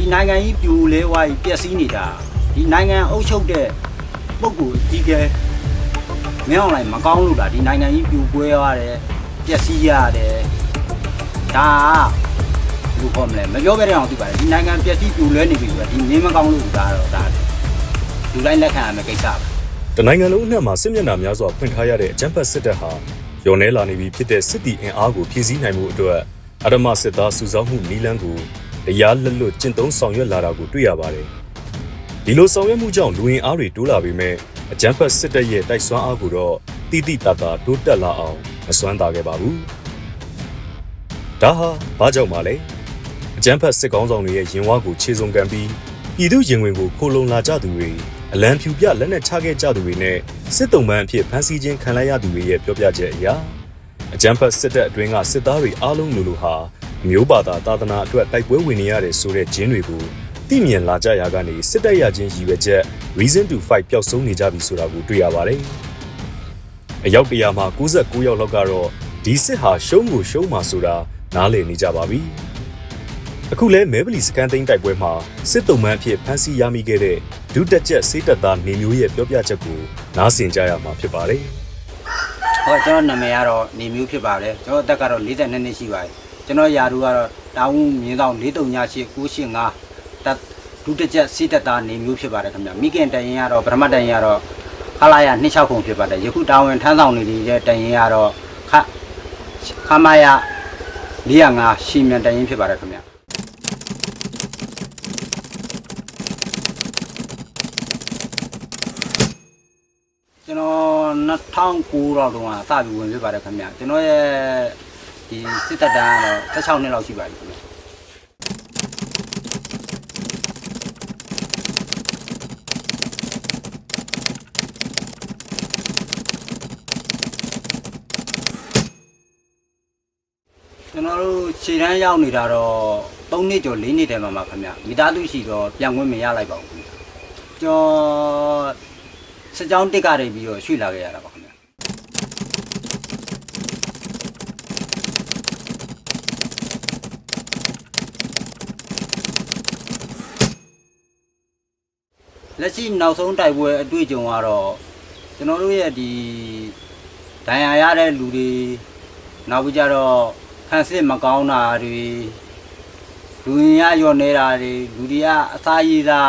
ဒီနိုင်ငံကြီးပြိုလဲဝါးကြီးပျက်စီးနေတာဒီနိုင်ငံအုပ်ချုပ်တဲ့ပုဂ္ဂိုလ်အကြီးကဲမင်းအောင်လိုက်မကောင်းလို့လားဒီနိုင်ငံကြီးပြိုကွဲရတယ်ပျက်စီးရတယ်ဒါကလူခေါ်မလဲမပြောဘဲတဲ့အောင်သိပါတယ်ဒီနိုင်ငံပျက်စီးပြိုလဲနေပြီဆိုတာဒီမင်းမကောင်းလို့ဒါတော့ဒါလူတိုင်းလက်ခံရမယ့်ကိစ္စပါတနိုင်ငံလုံးအနှံ့မှာစစ်မျက်နှာများစွာဖွင့်ထားရတဲ့အကြမ်းဖက်စစ်တပ်ဟာရော်နေလာနေပြီဖြစ်တဲ့စစ်တီအင်အားကိုဖြည့်ဆည်းနိုင်မှုအတွက်အဓမ္မစစ်သားစုဆောင်းမှုနီလန်းကို တရားလက်လွတ်ကျင့်သုံးဆောင်ရွက်လာတာကိုတွေ့ရပါတယ်။ဒီလိုဆောင်ရွက်မှုကြောင့်လူဝင်အားတွေတိုးလာပေမဲ့အကြမ်းဖက်စစ်တပ်ရဲ့တိုက်စွမ်းအားကိုတော့တိတိတတ်တာတိုးတက်လာအောင်မစွမ်းသာခဲ့ပါဘူး။ဒါဟာဘာကြောင့်ပါလဲ။အကြမ်းဖက်စစ်ကောင်းဆောင်တွေရဲ့ရင်ဝါကိုခြေစုံကန်ပြီးပြည်သူရင်ဝင်ကိုခိုလုံလာကြသူတွေအလံဖြူပြလက်နက်ချခဲ့ကြသူတွေနဲ့စစ်တုံးပန်းအဖြစ်ဖမ်းဆီးခြင်းခံလိုက်ရသူတွေရဲ့ပြောပြချက်အရအကြမ်းဖက်စစ်တပ်အတွင်းကစစ်သားတွေအားလုံးလိုလိုဟာအ မျိုးဘာသာသာသနာအတွက်တိုက်ပွဲဝင်နေရတယ်ဆိုတဲ့ဂျင်းတွေကိုသိမြင်လာကြရာကနေစစ်တပ်ရချင်းရည်ရွယ်ချက် reason to fight ပျောက်ဆုံးနေကြပြီဆိုတာကိုတွေ့ရပါတယ်။အယောက်တရာမှာ69ယောက်လောက်ကတော့ဒီစစ်ဟာရှုံးကိုရှုံးမှာဆိုတာနားလည်နေကြပါပြီ။အခုလဲမဲဘလီစကန်သိန်းတိုက်ပွဲမှာစစ်တုံးမှန်းအဖြစ်ဖမ်းဆီးရမိခဲ့တဲ့ဒုတက်ချက်စေးတက်သားနေမျိုးရဲ့ပြောပြချက်ကိုနားဆင်ကြရမှာဖြစ်ပါတယ်။ဟောကျွန်တော်နာမည်ကတော့နေမျိုးဖြစ်ပါတယ်ကျွန်တော်အသက်ကတော့42နှစ်ရှိပါတယ် ကျွန်တော်ယာတူကတော့တာဝန်မြင်းဆောင်438985တက်ဒုတစ်ချက်စိတက်သားနေမျိုးဖြစ်ပါတယ်ခင်ဗျမိခင်တရင်ကတော့ပထမတရင်ကတော့ခလာရ26ခုဖြစ်ပါတယ်ယခုတာဝန်ထမ်းဆောင်နေတဲ့တရင်ကတော့ခခမရ405ရှီမြန်တရင်ဖြစ်ပါတယ်ခင်ဗျကျွန်တော်2009တော့တုန်းကစပြီးဝင်ဖြစ်ပါတယ်ခင်ဗျကျွန်တော်ရဲ့ ဒီစစ်တပ်တန်းကတော့16နှစ်လောက်ရှိပါပြီခင်ဗျကျွန်တော်တို့ခြေတန်းရောက်နေတာတော့3နှစ်ကျော်4နှစ်တည်းမှာပါခင်ဗျမိသားစုရှိတော့ပြန်ဝင်မရလိုက်ပါဘူးခင်ဗျကျွန်တော်စကြောင်းတစ်ကနေပြီးတော့ရွှေ့လာခဲ့ရတာပါခင်ဗျ လက်ရှိနောက်ဆုံးတိုက်ပွဲအတွေ့အကြုံကတော့ကျွန်တော်တို့ရဲ့ဒီဒဏ်ရာရတဲ့လူတွေနောက်ပြီးကြတော့ခန်းစစ်မကောင်းတာတွေလူရင်ရရော်နေတာတွေလူတွေကအစာရည်သာ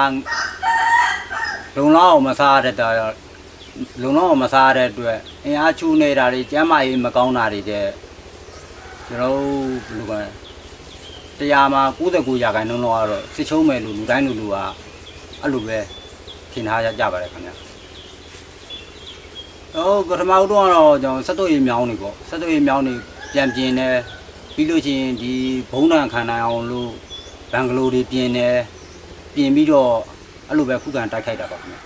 လုံလောက်အောင်မစားရတဲ့တော့လုံလောက်အောင်မစားရတဲ့အတွက်အင်အားချိုးနေတာတွေကျမ်းမာရေးမကောင်းတာတွေတဲ့ကျွန်တော်တို့ဘယ်လိုကတရားမှာ99ရာခိုင်နှုန်းလောက်ကတော့စစ်ချုံးမယ်လို့လူတိုင်းလူလူကအဲ့လိုပဲ ထင်ထားကြပါတယ်ခင်ဗျာ။အော်ပထမဦးတော့ကတော့ကျွန်တော်စက်တို့ရေမြောင်းနေပေါ့စက်တို့ရေမြောင်းနေပြန်ပြင်းတယ်ပြီးလို့ရှိရင်ဒီဘုံတန်ခံနိုင်အောင်လို့ဘန်ဂလိုတွေပြင်တယ်ပြင်ပြီးတော့အဲ့လိုပဲခုခံတိုက်ခိုက်တာပါခင်ဗျာ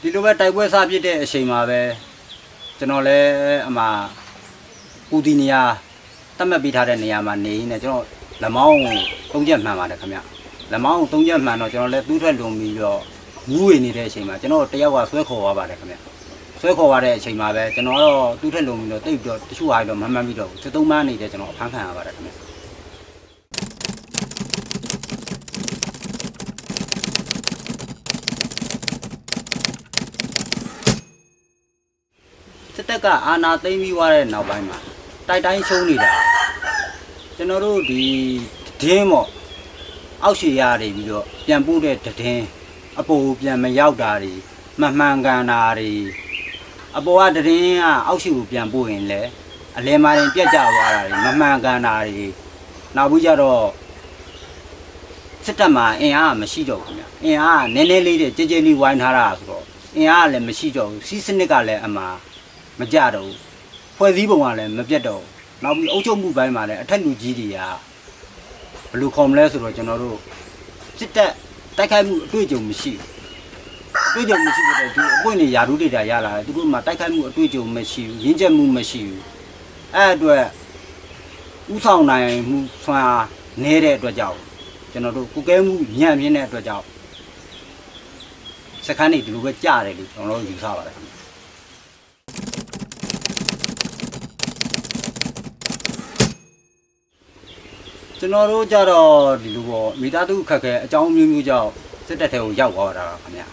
ဒီလိုပဲတိုက်ပွဲစပြစ်တဲ့အချိန်မှာပဲကျွန်တော်လည်းအမှပူတီနီယာ တတ်မှတ်ပေးထားတဲ့နေရာမှာနေရင်းနဲ့ကျွန်တော်လက်မောင်းကိုသုံးချက်မှန်ပါတယ်ခင်ဗျလက်မောင်းကိုသုံးချက်မှန်တော့ကျွန်တော်လည်းသူ့ထက်လွန်ပြီးတော့မူးဝေနေတဲ့အချိန်မှာကျွန်တော်တယောက်ကဆွဲခေါ်သွားပါတယ်ခင်ဗျဆွဲခေါ်သွားတဲ့အချိန်မှာပဲကျွန်တော်တော့သူ့ထက်လွန်ပြီးတော့တိတ်ပြီးတော့တချို့ဟာတွေတော့မမှန်ပြီးတော့ဘူးသုံးမှန်းနေတဲ့ကျွန်တော်အဖမ်းခံရပါတယ်ခင်ဗျစစ်တပ်ကအာဏာသိမ်းပြီးသွားတဲ့နောက်ပိုင်းမှာ တိုက်တိုင်းရှုံးနေတာကျွန်တော်တို့ဒီဒင်းပေါ့အောက်ရှည်ရနေပြီးတော့ပြန်ပို့တဲ့ဒင်းအပေါ်ပြန်မရောက်တာတွေမမှန်ကန်တာတွေအပေါ်ကဒင်းကအောက်ရှည်ကိုပြန်ပို့ရင်လည်းအလဲမာရင်ပြက်ကျသွားတာတွေမမှန်ကန်တာတွေနောက်ပြီးကြတော့စစ်တပ်မှာအင်အားကမရှိတော့ဘူးခင်ဗျအင်အားကနည်းနည်းလေးတဲ့ကြဲကြဲလေးဝိုင်းထားတာဆိုတော့အင်အားကလည်းမရှိတော့ဘူးစီးစနစ်ကလည်းအမှားမကြတော့ဘူး ဖွဲ့စည်းပုံကလည်းမပြတ်တော့ဘူးနောက်ပြီးအုပ်ချုပ်မှုပိုင်းမှာလည်းအထက်လူကြီးတွေကဘယ်လိုခေါ်မလဲဆိုတော့ကျွန်တော်တို့စစ်တပ်တိုက်ခိုက်မှုအတွေ့အကြုံမရှိဘူးအတွေ့အကြုံမရှိတဲ့ဒီအပွင့်တွေယာရုတွေတာရလာတယ်သူတို့မှတိုက်ခိုက်မှုအတွေ့အကြုံမရှိဘူးရင်းချက်မှုမရှိဘူးအဲ့အတွက်ဥဆောင်နိုင်မှုဆွမ်းအားနည်းတဲ့အတွက်ကြောင့်ကျွန်တော်တို့ကုကဲမှုညံ့ပြင်းတဲ့အတွက်ကြောင့်စခန်းတွေဒီလိုပဲကြားတယ်လို့ကျွန်တော်တို့ယူဆပါတယ် ကျွန်တော်တို့ကြတော့ဒီလိုပေါ့မိသားစုခက်ခဲအကြောင်းမျိုးမျိုးကြောင့်စစ်တပ်ထဲကိုရောက်သွားတာခင်ဗျာ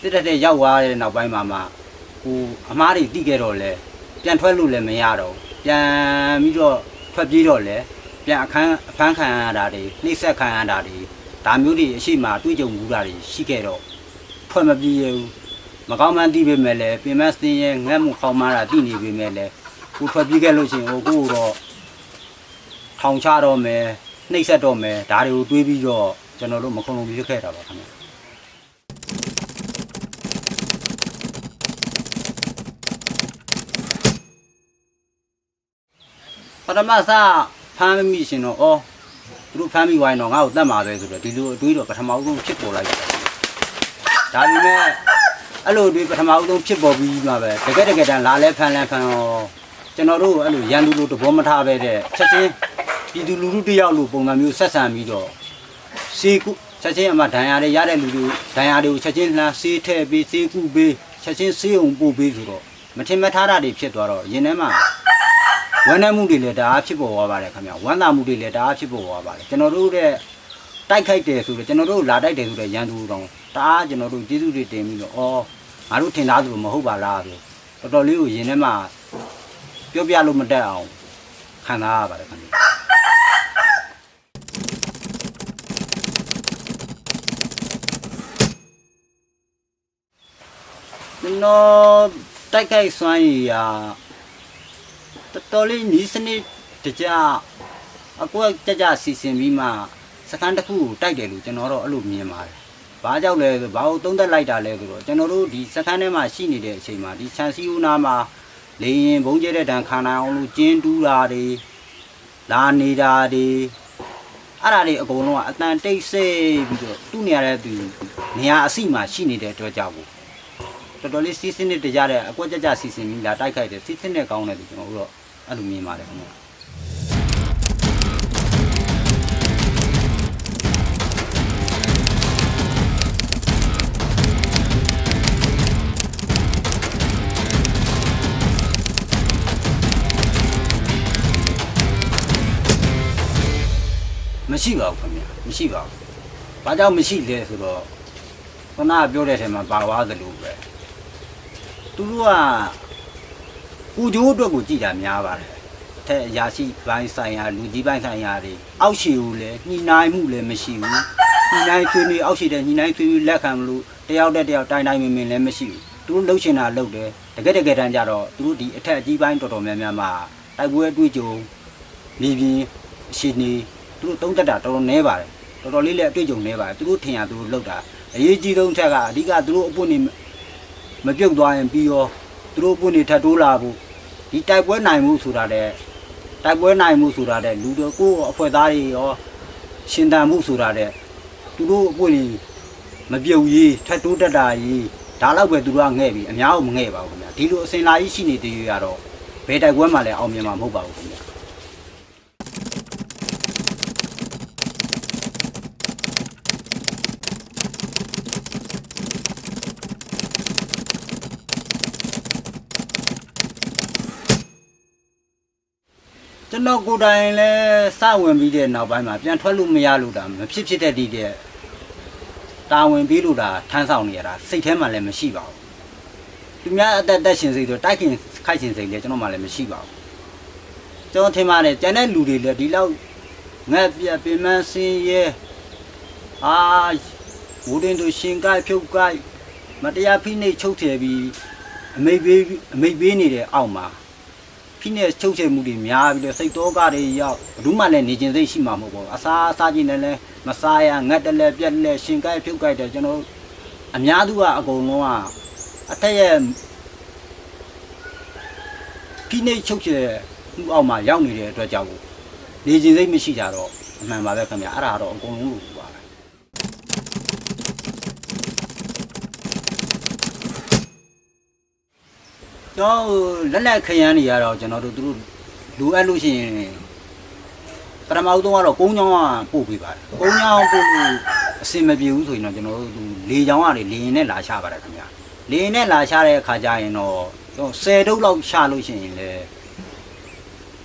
စစ်တပ်ထဲရောက်သွားတဲ့နောက်ပိုင်းမှာမှဟိုအမားတွေတိခဲ့တော့လဲပြန်ထွက်လို့လည်းမရတော့ဘူးပြန်ပြီးတော့ထွက်ပြေးတော့လဲပြန်အခန်းအဖမ်းခံရတာတွေနှိပ်စက်ခံရတာတွေဒါမျိုးတွေအရှိမတွေးကြုံမှုတာတွေရှိခဲ့တော့ထွက်မပြေးရဘူးမကောင်းမှန်းသိပေမဲ့လည်းပြင်မစင်းရဲ့ငတ်မှုခေါင်းမာတာသိနေပေမဲ့လည်းကိုထွက်ပြေးခဲ့လို့ရှိရင်ဟိုကိုတော့ ထောင်ချတော့မယ်နှိပ်စက်တော့မယ်ဒါတွေကိုတွေးပြီးတော့ကျွန်တော်တို့မခုံလုံးပြစ်ခဲ့တာပါခင်ဗျာပထမစဖမ်းမိရှင်တော့ဩသူတို့ဖမ်းမိဝိုင်းတော့ငါ့ကိုတတ်မှာပဲဆိုတော့ဒီလိုအတွေးတော့ပထမဦးဆုံးဖြစ်ပေါ်လိုက်တယ်ဒါပေမဲ့အဲ့လိုအတွေးပထမဦးဆုံးဖြစ်ပေါ်ပြီးမှပဲတကယ်တကယ်တမ်းလာလဲဖမ်းလဲဖမ်းရောကျွန်တော်တို့အဲ့လိုရန်သူလိုတဘောမထားပဲတဲ့ချက်ချင်း ပြည်သူလူထုတယောက်လိုပုံစံမျိုးဆက်ဆံပြီးတော့စေကုချက်ချင်းအမှဒဏ်ရာတွေရတဲ့လူတွေဒဏ်ရာတွေကိုချက်ချင်းလှမ်းစေးထည့်ပြီးစေကုပေးချက်ချင်းစေးအောင်ပို့ပေးဆိုတော့မထင်မထားတာတွေဖြစ်သွားတော့ရင်ထဲမှာဝမ်းနည်းမှုတွေလည်းတအားဖြစ်ပေါ်သွားပါတယ်ခင်ဗျဝမ်းသာမှုတွေလည်းတအားဖြစ်ပေါ်သွားပါတယ်ကျွန်တော်တို့တဲ့တိုက်ခိုက်တယ်ဆိုတော့ကျွန်တော်တို့လာတိုက်တယ်ဆိုတော့ရန်သူတောင်တအားကျွန်တော်တို့ကျေးဇူးတွေတင်ပြီးတော့အော်ငါတို့ထင်သားသူမဟုတ်ပါလားဆိုတော်တော်လေးကိုရင်ထဲမှာပြောပြလို့မတတ်အောင်ခံစားရပါတယ်ခင်ဗျ ကျွန်တော်တိုက်ခိုက်စွမ်းရည်ရာတော်တော်လေးနီးစနစ်တကြအကွက်ကြကြစီစဉ်ပြီးမှစကန်တစ်ခုကိုတိုက်တယ်လို့ကျွန်တော်တော့အဲ့လိုမြင်ပါတယ်။ဘာကြောင့်လဲဆိုဘာလို့သုံးသက်လိုက်တာလဲဆိုတော့ကျွန်တော်တို့ဒီစကန်ထဲမှာရှိနေတဲ့အချိန်မှာဒီဆန်စီဦးနာမှာလေရင်ဘုံကျဲတဲ့တန်ခါနိုင်အောင်လို့ကျင်းတူးတာတွေလာနေတာတွေအဲ့ဒါတွေအကုန်လုံးကအတန်တိတ်ဆိတ်ပြီးတော့သူ့နေရာတဲ့သူနေရာအစိမှာရှိနေတဲ့အတွက်ကြောင့် တော်တော်လေးစီးစင်းနဲ့တကြတဲ့အကွက်ကြကြစီစဉ်ပြီးလာတိုက်ခိုက်တယ်စီးစင်းနဲ့ကောင်းတယ်လို့ကျွန်တော်တို့တော့အဲ့လိုမြင်ပါတယ်ခင်ဗျာမရှိပါဘူးခင်ဗျာမရှိပါဘူး။ဘာကြောင့်မရှိလဲဆိုတော့ခုနကပြောတဲ့ထဲမှာပါသွားသလိုပဲ။ သူတို့ကကိုကျိုးအတွက်ကိုကြည်တာများပါတယ်။ထဲအရာရှိပိုင်းဆိုင်ရာလူကြီးပိုင်းဆိုင်ရာတွေအောက်ရှိကိုလည်းညှိနှိုင်းမှုလည်းမရှိဘူး။ညှိနှိုင်းဆွေးနွေးအောက်ရှိတဲ့ညှိနှိုင်းဆွေးနွေးလက်ခံမလို့တယောက်တက်တယောက်တိုင်းတိုင်းမင်မင်လည်းမရှိဘူး။သူတို့လှုပ်ရှင်တာလှုပ်တယ်။တကယ်တကယ်တမ်းကျတော့သူတို့ဒီအထက်အကြီးပိုင်းတော်တော်များများမှာတိုက်ပွဲအတွေ့အကြုံနေပြီးအရှိနေသူတို့သုံးတက်တာတော်တော်နည်းပါတယ်တော်တော်လေးလည်းအတွေ့အကြုံနည်းပါတယ်သူတို့ထင်ရသူတို့လောက်တာအရေးကြီးဆုံးထက်ကအဓိကသူတို့အပွင့်နေ မပြုတ်သွားရင်ပြီးရောသူတို့အပွင့်နေထပ်တိုးလာဖို့ဒီတိုက်ပွဲနိုင်မှုဆိုတာတဲ့တိုက်ပွဲနိုင်မှုဆိုတာတဲ့လူတို့ကိုယ့်အဖွဲ့သားတွေရောရှင်တန်မှုဆိုတာတဲ့သူတို့အပွင့်နေမပြုတ်ရေးထပ်တိုးတက်တာရေးဒါတော့ပဲသူတို့ကငဲ့ပြီအများကိုမငဲ့ပါဘူးခင်ဗျာဒီလိုအစင်လာကြီးရှိနေသေးရတော့ဘယ်တိုက်ပွဲမှလည်းအောင်မြင်မှာမဟုတ်ပါဘူးခင်ဗျာ ကျွန်တော်ကိုယ်တိုင်လဲစဝင်ပြီးတဲ့နောက်ပိုင်းမှာပြန်ထွက်လို့မရလို့တာမဖြစ်ဖြစ်တဲ့ဒီတဲ့တာဝန်ပြီးလို့တာထမ်းဆောင်နေရတာစိတ်ထဲမှာလည်းမရှိပါဘူးသူများအသက်သက်ရှင်စိတ်ဆိုတိုက်ခင်ခိုက်ရှင်စိတ်လည်းကျွန်တော်မှလည်းမရှိပါဘူးကျွန်တော်ထင်ပါတယ်ကျန်တဲ့လူတွေလည်းဒီလောက်ငက်ပြက်ပင်မစင်းရဲအာဝူဒင်တို့ရှင်ကိုက်ဖြုတ်ကိုက်မတရားဖိနှိပ်ချုပ်ထည်ပြီးအမိတ်ပေးအမိတ်ပေးနေတဲ့အောက်မှာ ဖိနဲ့ချုပ်ချယ်မှုတွေများပြီးတော့စိတ်တော့ကတွေရောက်ဘယ်သူမှလည်းနေခြင်းစိတ်ရှိမှာမဟုတ်ပါဘူးအစားအစာချင်းလည်းလည်းမစားရငတ်တယ်လည်းပြက်တယ်လည်းရှင်ကိုက်ဖြုတ်ကိုက်တယ်ကျွန်တော်အများသူကအကုန်လုံးကအထက်ရဲ့ဖိနဲ့ချုပ်ချယ်မှုအောက်မှာရောက်နေတဲ့အတွက်ကြောင့်နေခြင်းစိတ်မရှိကြတော့အမှန်ပါပဲခင်ဗျာအဲ့ဒါတော့အကုန်လုံးလို့ပါပဲကျွန် တော်လက်လက်ခရမ်းတွေကတော့ကျွန်တော်တို့သူတို့လူအပ်လို့ရှိရင်ပထမဦးဆုံးကတော့ကုန်းချောင်းကပို့ပေးပါတယ်ကုန်းချောင်းပို့လို့အစင်မပြေဘူးဆိုရင်တော့ကျွန်တော်တို့သူလေချောင်းကနေလေရင်နဲ့လာချပါတယ်ခင်ဗျာလေရင်နဲ့လာချတဲ့အခါကျရင်တော့ကျွန်တော်10တုပ်လောက်ချလို့ရှိရင်လေ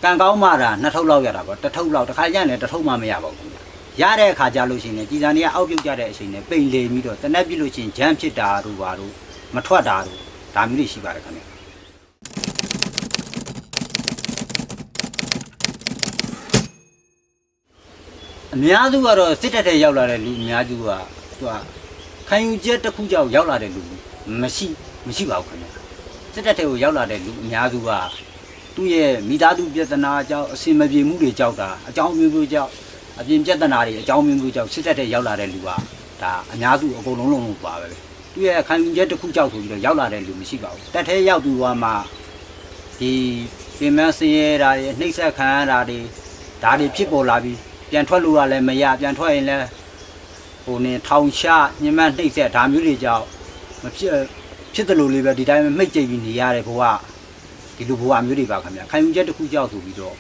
ကံကောင်းမှတာနှစ်ထုပ်လောက်ရတာပေါ့တစ်ထုပ်လောက်တစ်ခါကျရင်လည်းတစ်ထုပ်မှမရပါဘူးခင်ဗျာရတဲ့အခါကျလို့ရှိရင်လည်းကြည်စံတွေကအောက်ပြုတ်ကြတဲ့အချိန်နဲ့ပိန်လေပြီးတော့တနက်ပြစ်လို့ရှိရင်ဂျမ်းဖြစ်တာတို့ပါတို့မထွက်တာတို့ဒါမျိုးတွေရှိပါတယ်ခင်ဗျာ အများစုကတော့စစ်တပ်ထဲရောက်လာတဲ့လူအများစုကသူကခံယူချက်တစ်ခုကြောင့်ရောက်လာတဲ့လူမရှိမရှိပါဘူးခင်ဗျာစစ်တပ်ထဲကိုရောက်လာတဲ့လူအများစုကသူ့ရဲ့မိသားစုပြဿနာအကြောင်းအစင်မပြေမှုတွေကြောက်တာအကြောင်းမျိုးမျိုးကြောင့်အပြင်ပြဿနာတွေအကြောင်းမျိုးမျိုးကြောင့်စစ်တပ်ထဲရောက်လာတဲ့လူကဒါအများစုအကုန်လုံးလုံးလုံးပါပဲသူ့ရဲ့ခံယူချက်တစ်ခုကြောင့်ဆိုပြီးတော့ရောက်လာတဲ့လူမရှိပါဘူးတပ်ထဲရောက်သူကမှဒီပြင်မဆင်းရဲတာတွေနှိပ်စက်ခံရတာတွေဒါတွေဖြစ်ပေါ်လာပြီး ပြန်ထွက်လို့ရလည်းမရပြန်ထွက်ရင်လည်းဟိုနေထောင်ချညှဉ်းပန်းနှိပ်စက်ဒါမျိုးတွေကြောင့်မဖြစ်ဖြစ်တယ်လို့လေးပဲဒီတိုင်းပဲမိတ်ကြိတ်ပြီးနေရတယ်ဘဝဒီလိုဘဝမျိုးတွေပါခင်ဗျခံယူချက်တစ်ခုကြောက်ဆိုပြီးတော့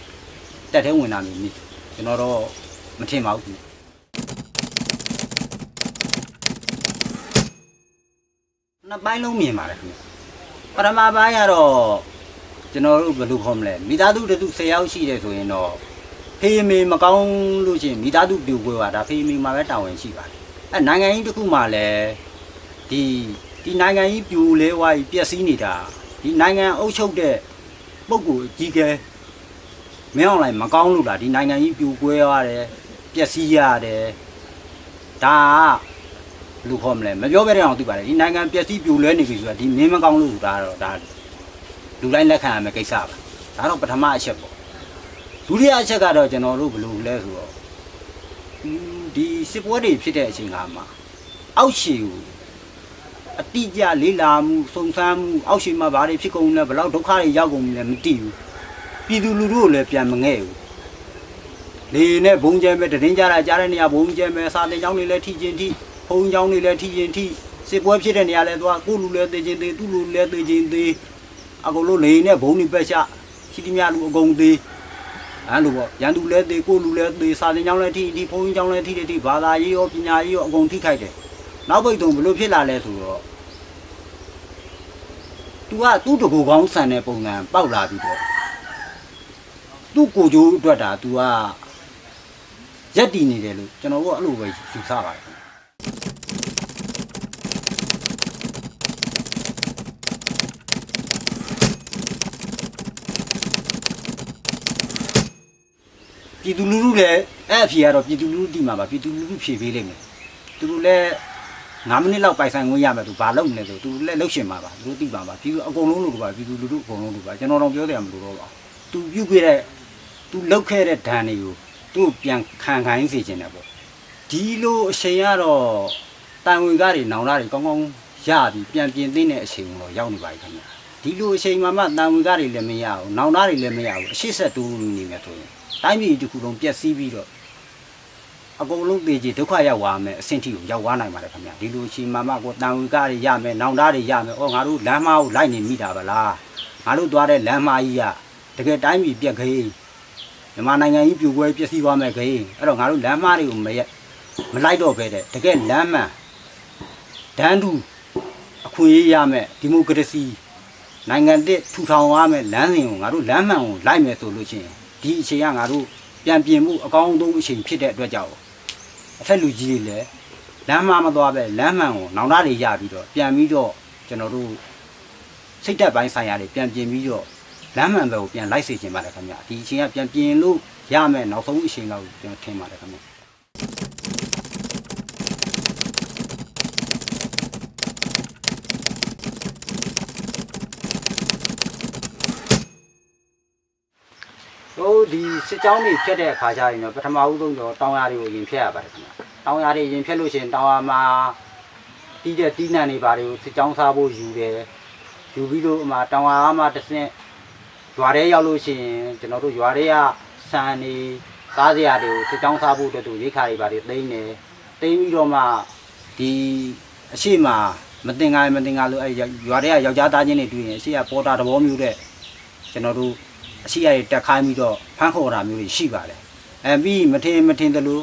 တက်ထဲဝင်လာမျိုးမျိုးကျွန်တော်တော့မထင်ပါဘူးနှစ်ပိုင်းလုံးမြင်ပါတယ်ခင်ဗျပထမပိုင်းကတော့ကျွန်တော်တို့ဘယ်လိုခေါ်မလဲမိသားစုတစ်စု10ယောက်ရှိတယ်ဆိုရင်တော့ ဖေးမေမကောင်းလို့ချင်းမိသားစုပြိုကွဲပါဒါဖေးမေမှာပဲတာဝန်ရှိပါတယ်အဲနိုင်ငံကြီးတစ်ခုမှလည်းဒီဒီနိုင်ငံကြီးပြိုလဲဝါးကြီးပျက်စီးနေတာဒီနိုင်ငံအုပ်ချုပ်တဲ့ပုဂ္ဂိုလ်အကြီးကဲမင်းအောင်လိုက်မကောင်းလို့လားဒီနိုင်ငံကြီးပြိုကွဲရတယ်ပျက်စီးရတယ်ဒါကလူခေါ်မလဲမပြောဘဲတဲ့အောင်သိပါတယ်ဒီနိုင်ငံပျက်စီးပြိုလဲနေပြီဆိုတာဒီမင်းမကောင်းလို့ဒါတော့ဒါလူတိုင်းလက်ခံရမယ့်ကိစ္စပါဒါတော့ပထမအချက်ပေါ့ ဒုတိယအချက်ကတော့ကျွန်တော်တို့ဘယ်လိုလဲဆိုတော့อืมဒီစစ်ပွဲတွေဖြစ်တဲ့အချိန်ကမှအောက်ခြေကိုအတိအကျလေးလာမှုစုံစမ်းမှုအောက်ခြေမှာဘာတွေဖြစ်ကုန်လဲဘယ်လောက်ဒုက္ခတွေရောက်ကုန်လဲမသိဘူးပြည်သူလူထုကိုလည်းပြန်မငဲ့ဘူးလေနဲ့ဘုံကျဲမဲ့တရင်ကြတာကြားတဲ့နေရာဘုံကျဲမဲ့စာတင်ကျောင်းတွေလည်းထိချင်းထိဘုံကျောင်းတွေလည်းထိချင်းထိစစ်ပွဲဖြစ်တဲ့နေရာလဲသွားကိုလူလည်းသိချင်းသေးသူ့လူလည်းသိချင်းသေးအကုန်လုံးလေနဲ့ဘုံတွေပက်ချရှိသမျှလူအကုန်သေး အဲ့လိုပေါ့ရန်သူလဲသေးကိုလူလဲသေးစာသင်ကျောင်းလဲထိဒီဘုန်းကြီးကျောင်းလဲထိတဲ့ထိဘာသာရေးရောပညာရေးရောအကုန်ထိခိုက်တယ်နောက်ပိတ်တုံဘလို့ဖြစ်လာလဲဆိုတော့ तू ကသူ့တကူကောင်းဆန်တဲ့ပုံစံပေါက်လာပြီးတော့သူ့ကိုကြိုးအတွက်ဒါ तू ကရက်တည်နေတယ်လို့ကျွန်တော်တို့ကအဲ့လိုပဲယူဆပါတယ် ပြည်သူလူထုလည်းအဲ့အဖြေကတော့ပြည်သူလူထုတည်မှာပါပြည်သူလူထုဖြေပေးလိမ့်မယ်သူတို့လည်း9မိနစ်လောက်ပိုင်ဆိုင်ဝင်ရမယ်သူဘာလုပ်နေလဲဆိုသူလည်းလှုပ်ရှင်မှာပါသူတို့တည်ပါပါပြည်သူအကုန်လုံးလို့ပါပြည်သူလူထုအကုန်လုံးလို့ပါကျွန်တော်တော့ပြောတယ်မလို့တော့ပါသူပြုတ်ခဲ့တဲ့သူလှုပ်ခဲ့တဲ့ဒဏ်တွေကိုသူ့ပြန်ခံခိုင်းစေခြင်းတယ်ပေါ့ဒီလိုအချိန်ကတော့တန်ဝင်ကားတွေနောင်လာတွေကောင်းကောင်းရပြီးပြန်ပြင်သိတဲ့အချိန်ကိုတော့ရောက်နေပါပြီခင်ဗျာဒီလိုအချိန်မှမှတန်ဝင်ကားတွေလည်းမရဘူးနောင်လာတွေလည်းမရဘူးအရှိဆက်တူးနေမယ်ဆိုရင် တိုင်းပြည်တစ်ခုလုံးပျက်စီးပြီးတော့အကုန်လုံးသေကြီးဒုက္ခရောက်သွားမယ်အဆင့်ထိကိုရောက်သွားနိုင်ပါတယ်ခင်ဗျာဒီလိုအချိန်မှမှကိုတန်ဝီကားတွေရမယ်နောင်သားတွေရမယ်ဩငါတို့လမ်းမကိုလိုက်နေမိတာဗလားငါတို့သွားတဲ့လမ်းမကြီးကတကယ်တိုင်းပြည်ပြက်ခေးမြန်မာနိုင်ငံကြီးပြိုကွဲပျက်စီးသွားမယ်ခေးအဲ့တော့ငါတို့လမ်းမတွေကိုမရက်မလိုက်တော့ပဲတဲ့တကယ်လမ်းမှန်ဒန်းတူအခွင့်အရေးရမယ်ဒီမိုကရေစီနိုင်ငံတစ်ထူထောင်ရမယ်လမ်းစဉ်ကိုငါတို့လမ်းမှန်ကိုလိုက်မယ်ဆိုလို့ချင်း ဒီအချိန်ကငါတို့ပြန်ပြင်မှုအကောင်းဆုံးအချိန်ဖြစ်တဲ့အတွက်ကြောင့်အထက်လူကြီးတွေလည်းလမ်းမမသွားပဲလမ်းမှန်ကိုနောင်တတွေရပြီးတော့ပြန်ပြီးတော့ကျွန်တော်တို့စိတ်သက်ပိုင်းဆိုင်ရာတွေပြန်ပြင်ပြီးတော့လမ်းမှန်ဘက်ကိုပြန်လိုက်စေချင်ပါတယ်ခင်ဗျဒီအချိန်ကပြန်ပြင်လို့ရမယ်နောက်ဆုံးအချိန်တော့ကျွန်တော်ထင်ပါတယ်ခင်ဗျ တို့ ဒီစစ်ကြောင်းတွေဖြတ်တဲ့အခါကျရင်တော့ပထမဦးဆုံးတော့တောင်ယာတွေကိုရင်ဖြတ်ရပါတယ်ခင်ဗျ။တောင်ယာတွေရင်ဖြတ်လို့ရှိရင်တောင်ယာမှာတီးတဲ့တီးနှံတွေဘာတွေကိုစစ်ကြောင်းစားဖို့ယူတယ်။ယူပြီးတော့အမှတောင်ယာမှာတစ်ဆင့်ရွာထဲရောက်လို့ရှိရင်ကျွန်တော်တို့ရွာထဲကဆန်တွေစားစရာတွေကိုစစ်ကြောင်းစားဖို့အတွက်သူရိခါတွေဘာတွေသိမ်းတယ်။သိမ်းပြီးတော့မှဒီအရှိမမတင်ကားမတင်ကားလို့အဲရွာထဲကယောက်ျားသားချင်းတွေတွေ့ရင်အရှိကပေါ်တာသဘောမျိုးတဲ့ကျွန်တော်တို့ အရှိရတွေတက်ခိုင်းပြီးတော့ဖမ်းခေါ်တာမျိုးတွေရှိပါတယ်အဲပြီးမထင်မထင်သလို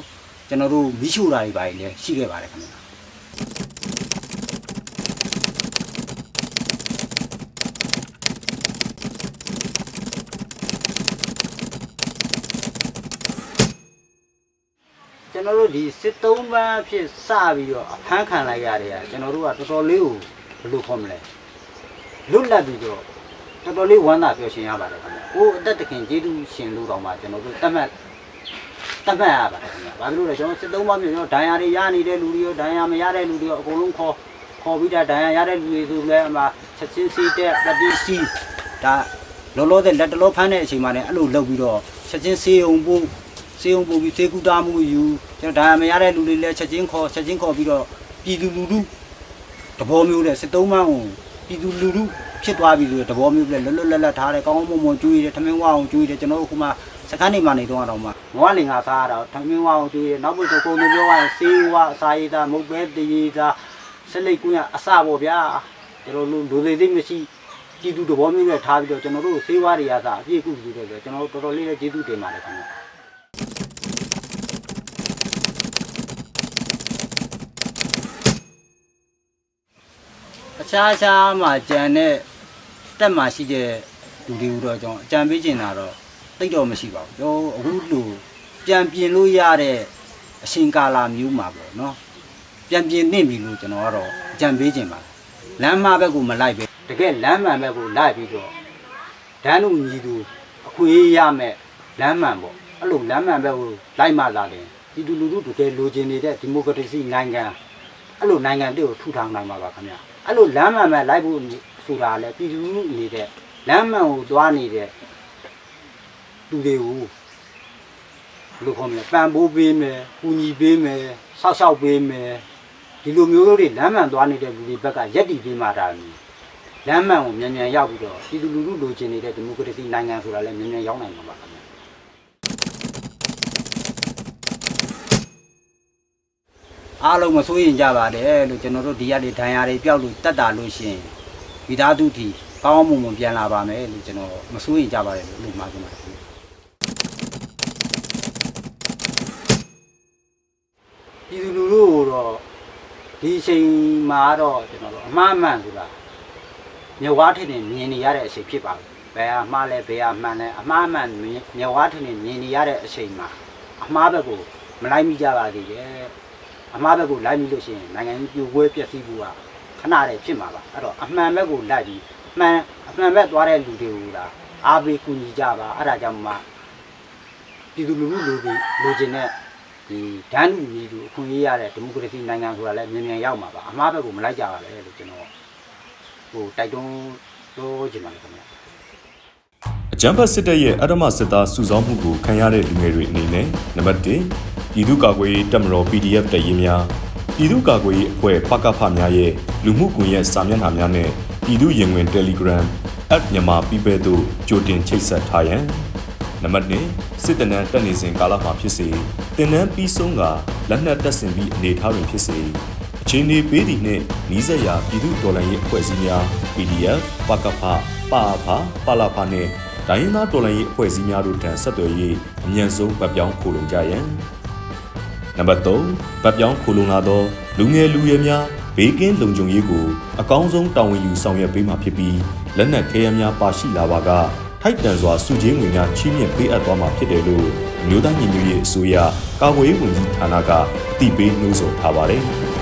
ကျွန်တော်တို့မိရှို့တာတွေပါလေရှိခဲ့ပါတယ်ခင်ဗျာကျွန်တော်တို့ဒီစစ်သုံးပန်းဖြစ်စပြီးတော့အဖမ်းခံလိုက်ရတဲ့ကကျွန်တော်တို့ကတော်တော်လေးကိုဘယ်လိုခေါ်မလဲလွတ်လပ်ပြီးတော့ တော်တော်လေးဝမ်းသာပျော်ရွှင်ရပါတယ်ခင်ဗျ။ကိုယ်အသက်တခင်ကျေးဇူးရှင်လို့တောင်မှကျွန်တော်တို့တတ်မှတ်တတ်မှတ်ရပါတယ်ခင်ဗျ။ဘာဖြစ်လို့လဲကျွန်တော်စစ်သုံးပန်းမျိုးကျွန်တော်ဒဏ်ရာတွေရနေတဲ့လူတွေရောဒဏ်ရာမရတဲ့လူတွေရောအကုန်လုံးခေါ်ခေါ်ပြီးတာဒဏ်ရာရတဲ့လူတွေဆိုလည်းအမှချက်ချင်းစီးတဲ့ပတိစီဒါလောလောဆယ်လက်တလောဖမ်းတဲ့အချိန်မှာလည်းအဲ့လိုလုပ်ပြီးတော့ချက်ချင်းစေးအောင်ပို့စေုံပူပြီးစေကူတာမှုယူကျွန်တော်ဒါမရတဲ့လူတွေလည်းချက်ချင်းခေါ်ချက်ချင်းခေါ်ပြီးတော့ပြည်သူလူထုတဘောမျိုးနဲ့စစ်သုံးမန်းကိုပြည်သူလူထု ဖြစ်သွားပြီဆိုတဲ့တဘောမျိုးလည်းလွတ်လွတ်လပ်လပ်ထားတယ်ကောင်းကောင်းမွန်မွန်ကျွေးတယ်ထမင်းဝအောင်ကျွေးတယ်ကျွန်တော်တို့ခုမှစကန်းနေမှနေတော့တော့မှငွားလင်္ကာစားရတာထမင်းဝအောင်ကျွေးတယ်နောက်ပြီးတော့ကိုယ်မျိုးပြောရရင်စေးဝအစာရည်သားမုတ်ပဲတရေသားဆက်လက်ကွင်းအစပေါ့ဗျာကျွန်တော်တို့လူတွေသိမရှိပြည်သူတဘောမျိုးနဲ့ထားပြီးတော့ကျွန်တော်တို့စေးဝါးတွေရစားအပြည့်အကုစုတယ်ဆိုကျွန်တော်တို့တော်တော်လေးလည်းကျေးဇူးတင်ပါတယ်ခင်ဗျာအခြားခြားမှာကြံတဲ့ တက်မှာရှိတဲ့လူတွေကိုတော့ကျွန်တော်အကြံပေးချင်တာတော့တိတ်တော့မရှိပါဘူးကျွန်တော်အခုလူပြန်ပြင်လို့ရတဲ့အရှင်ကာလာမျိုးမှာပေါ့နော်ပြန်ပြင်နေပြီလို့ကျွန်တော်ကတော့အကြံပေးချင်ပါတယ်လမ်းမဘက်ကိုမလိုက်ပဲတကယ်လမ်းမှန်ဘက်ကိုလိုက်ပြီးတော့ဒန်းလူညီသူအခွင့်အရေးရမယ်လမ်းမှန်ပေါ့အဲ့လိုလမ်းမှန်ဘက်ကိုလိုက်မှလာတယ်ဒီလူလူထုတကယ်လိုချင်နေတဲ့ဒီမိုကရေစီနိုင်ငံအဲ့လိုနိုင်ငံတွေကိုထူထောင်နိုင်မှာပါခင်ဗျာအဲ့လိုလမ်းမှန်မဲ့လိုက်ဖို့ ဆိုတာလဲပြည်သူလူနေတဲ့လမ်းမှန်ကိုသွားနေတဲ့သူတွေကိုဘယ်လိုခေါ်မလဲပံ့ပိုးပေးမယ်၊ကူညီပေးမယ်၊ဆောက်ရှောက်ပေးမယ်ဒီလိုမျိုးတွေလမ်းမှန်သွားနေတဲ့လူတွေဘက်ကရက်တီပေးမှတာမျိုးလမ်းမှန်ကိုမြန်မြန်ရောက်ပြီးတော့ပြည်သူလူထုလိုချင်နေတဲ့ဒီမိုကရေစီနိုင်ငံဆိုတာလဲမြန်မြန်ရောက်နိုင်မှာပါခင်ဗျာအားလုံးမစိုးရင်ကြပါတယ်လို့ကျွန်တော်တို့ဒီရက်တွေဒဏ်ရာတွေပျောက်လို့တက်တာလို့ရှရင် မိသားစုတီကောင်းမွန်မွန်ပြန်လာပါမယ်လို့ကျွန်တော်မစိုးရင်ကြပါတယ်လို့လို့မှာကျွန်တော်ပြည်သူလူထုကိုတော့ဒီအချိန်မှာတော့ကျွန်တော်တို့အမှားမှန်ဆိုတာမြဝါထင်နေမြင်နေရတဲ့အချိန်ဖြစ်ပါဘူးဘယ်အမှားလဲဘယ်အမှန်လဲအမှားမှန်မြဝါထင်နေမြင်နေရတဲ့အချိန်မှာအမှားဘက်ကိုမလိုက်မိကြပါသေးရဲ့အမှားဘက်ကိုလိုက်ပြီးလို့ရှိရင်နိုင်ငံကြီးပြိုပွဲပျက်စီးဖို့က ခဏတည်းဖြစ်မှာပါအဲ့တော့အမှန်ဘက်ကိုလိုက်ပြီးမှန်အမှန်ဘက်သွားတဲ့လူတွေကိုလာအားပေးကူညီကြပါအဲ့ဒါကြောင့်မှပြည်သူလူထုလူပြီးလူချင်းတဲ့ဒီဒန်းလူမျိုးတို့အခွင့်အရေးရတဲ့ဒီမိုကရေစီနိုင်ငံဆိုတာလည်းမြန်မြန်ရောက်မှာပါအမှားဘက်ကိုမလိုက်ကြပါနဲ့လို့ကျွန်တော်ဟိုတိုက်တွန်းလို့ချင်ပါတယ်ခင်ဗျာအကြမ်းဖက်စစ်တပ်ရဲ့အဓမ္မစစ်သားစုဆောင်းမှုကိုခံရတဲ့လူငယ်တွေအနေနဲ့နံပါတ်1ပြည်သူ့ကာကွယ်ရေးတပ်မတော် PDF တရင်များ ပြည်သူ့ကာကွယ်ရေးအဖွဲ့ပကဖများရဲ့လူမှုကွန်ရက်စာမျက်နှာများနဲ့ပြည်သူ့ရင်ဝင် Telegram @မြန်မာ People တို့ကြိုတင်ချိတ်ဆက်ထားရန်နံပါတ်2စစ်တနန်းတက်နေစဉ်ကာလမှာဖြစ်စေတင်နန်းပြီးဆုံးကလက်နက်တပ်ဆင်ပြီးအနေထားတွင်ဖြစ်စေအချိန်ဒီပေးသည်နှင့်နီးစပ်ရာပြည်သူ့ဒေါ်လာရေးအဖွဲ့အစည်းများ PDF ပကဖပါအဖပါလာဖနှင့်ဒိုင်းသားတော်လှန်ရေးအဖွဲ့အစည်းများတို့ထံဆက်သွယ်၍အမြန်ဆုံးဗတ်ပြောင်းခိုလုံကြရန် နံပါတ်3ဗတ်ပြောင်းခိုလုံလာသောလူငယ်လူရွယ်များဘေးကင်းလုံခြုံရေးကိုအကောင်းဆုံးတာဝန်ယူဆောင်ရွက်ပေးမှာဖြစ်ပြီးလက်နက်ခဲယမ်းများပါရှိလာပါကထိုက်တန်စွာစုချင်းငွေများချီးမြှင့်ပေးအပ်သွားမှာဖြစ်တယ်လို့အမျိုးသားညီညွတ်ရေးအစိုးရကာကွယ်ရေးဝန်ကြီးဌာနကအသိပေးနှိုးဆော်ထားပါတယ်။